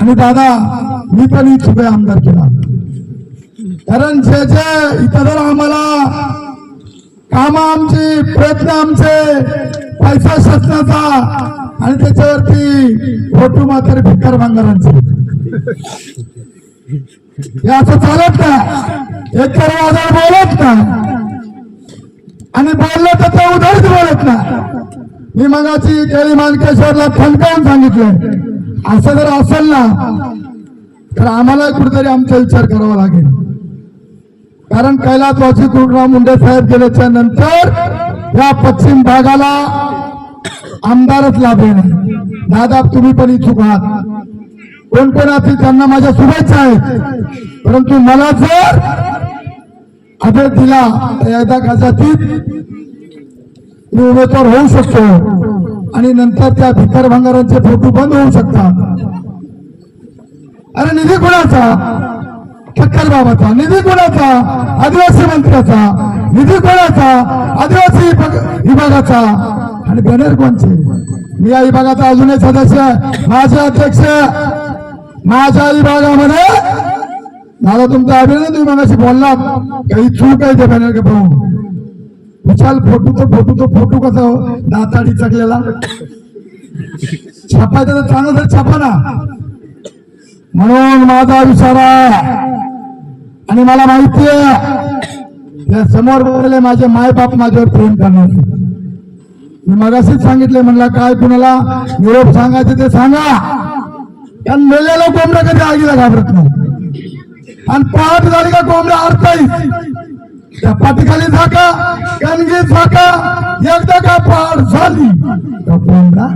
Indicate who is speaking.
Speaker 1: आणि दादा मी पण इच्छुक आहे आमदार केला. कारण जे जे इथं जर आम्हाला काम आमची प्रयत्न आमचे पैसा शासनाचा आणि त्याच्यावरती फोटो मात्र भिकार भांगारांचे. असं चालत का? एक तर वादळ बोलत का? आणि बोललं तर ते उधळच बोलत ना मी मगाची केळी मानकेश्वरला ठणकावून सांगितलं. असं जर असेल ना तर आम्हाला कुठेतरी आमचा विचार करावा लागेल. कारण कैलासवासी कुलराव मुंडे साहेब गेल्याच्यानंतर या पश्चिम भागाला आमदारच लाभले नाही. दादा तुम्ही पण इच्छुक आहात. कोण कोण असतील त्यांना माझ्या शुभेच्छा आहेत. परंतु मला जर अभय दिला तर एकदा कदाचित मी उमेदवार होऊ शकतो. आणि नंतर त्या भिकार भांगारांचे फोटो बंद होऊ शकतात. अरे निधी कोणाचा? ठक्कर बाबाचा. निधी कोणाचा? आदिवासी मंत्र्याचा. निधी कोणाचा? आदिवासी विभागाचा. आणि बॅनर कोणचे? मी या विभागाचा अजूनही सदस्य आहे. माझे अध्यक्ष माझ्या विभागामध्ये मला तुमचं अभिनंदन विभागाशी मगाशी बोललात काही चूक आहे ते बॅनर के पाहून विशाल फोटो तर फोटो तो फोटो कसा हो? दाताडी चकलेला छापायचं तर चांगलं तर छापा ना. म्हणून माझा विचार आहे आणि मला माहिती आहे त्या समोर बोलले माझे मायबाप माझ्यावर प्रेम करणार. मी मगाशीच सांगितले म्हणला काय कुणाला निरोप सांगायचं ते सांगा. कारण मेलेलं कोंबड्या कधी आगीला घाबरत नाही. आणि पहाट झाली का कोंबड्या अडताई त्या पाठीखाली झाका कणगी झाका एकदा का पहाड झाली. तर कोंबडा